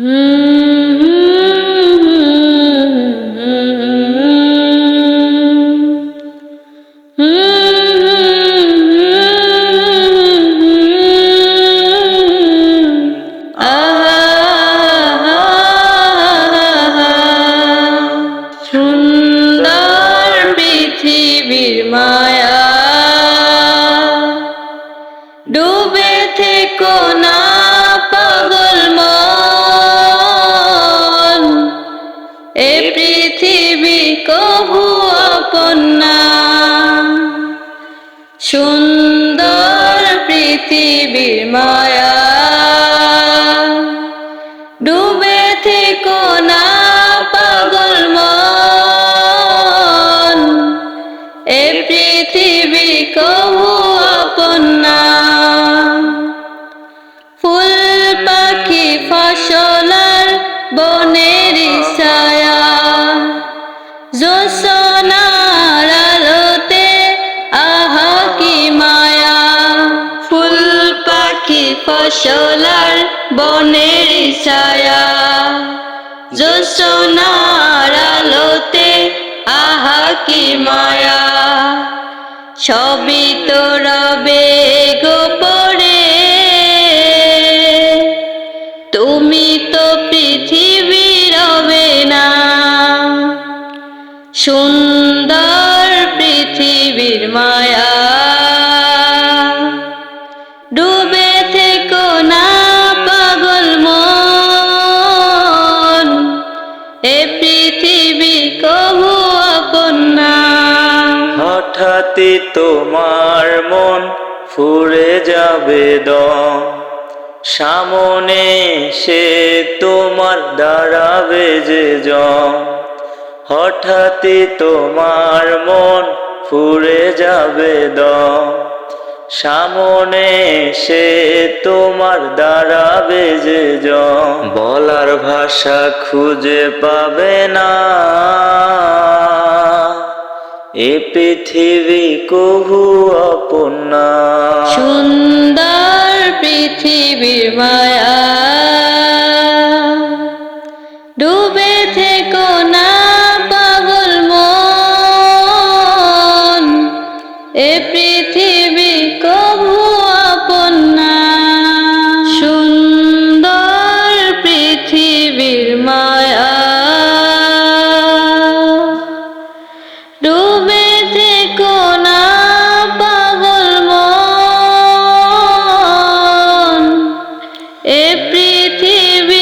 সুন্দর পৃথিবীর মায়া। ডুবে থেকো না পাগল মন। এ পৃথিবী কবু আপন না। ফসলার বনের ছায়া। জোসনার আলোতে আহা কি মায়া। সবই তো রবে গোপরে তুমি তো পৃথিবী রবে না। সুন্দর হঠাৎই তোমার মন ফুরে যাবে দম। সামনে সে তোমার দাঁড়াবে যে জম। হঠাৎই তোমার মন ফুরে যাবে দম। সামনে সে তোমার দাঁড়াবে যে জম। বলার ভাষা খুঁজে পাবে না। এ পৃথিবী কভু অপনা পৃথিবী